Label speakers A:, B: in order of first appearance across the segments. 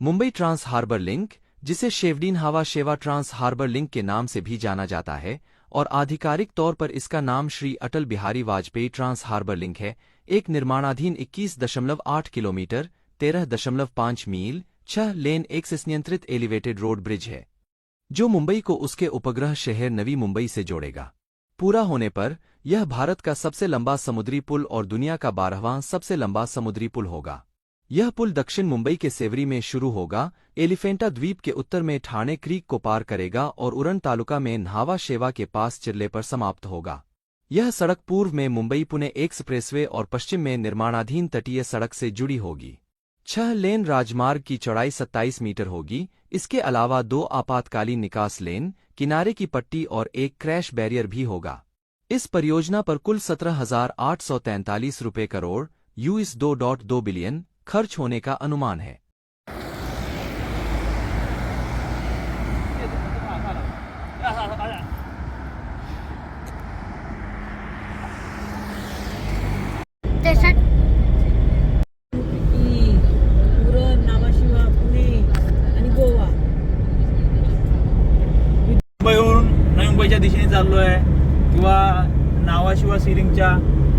A: Mumbai trans harbour link, जिसे शेवडीन हवा शेवा ट्रांस हार्बर लिंक के नाम से भी जाना जाता है, और आधिकारिक तौर पर इसका नाम Shri Atal Bihari Vajpayee trans harbour link है, एक निर्माणाधीन 21.8 किलोमीटर 13.5 मील, छह लेन एक से नियंत्रित एलिवेटेड रोड ब्रिज है, जो मुंबई को उसके उपग्रह शहर नवी मुंबई से जोड़ेगा। पूरा होने पर, यह भारत का सबसे लंबा समुद्री पुल और दुनिया का बारहवां सबसे लंबा समुद्री पुल होगा। यह पुल दक्षिण मुंबई के सेवरी में शुरू होगा, एलिफेंटा द्वीप के उत्तर में ठाणे क्रीक को पार करेगा और उरण तालुका में न्हावा शेवा के पास चिरले पर समाप्त होगा। यह सड़क पूर्व में मुंबई, पुणे एक्सप्रेसवे और पश्चिम में निर्माणाधीन तटीय सड़क से जुड़ी होगी। छह लेन राजमार्ग की चौड़ाई 27 मीटर होगी। इसके अलावा दो आपातकालीन निकास लेन, किनारे की पट्टी और एक क्रैश बैरियर भी होगा। इस परियोजना पर कुल सत्रह हज़ार आठ सौ तैंतालीस रुपये करोड़ यूएस दो डॉट दो बिलियन खर्च होने का अनुमान है।
B: मुंबईच्या दिशेने चाललो आहे किंवा नावाशिवा सिरिंगच्या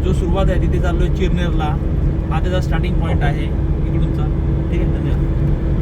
B: जो सुरुवात आहे तिथे चाललो आहे चिरनेरला. हा त्याचा स्टार्टिंग पॉईंट आहे इकडूनचा. ठीक आहे? धन्यवाद.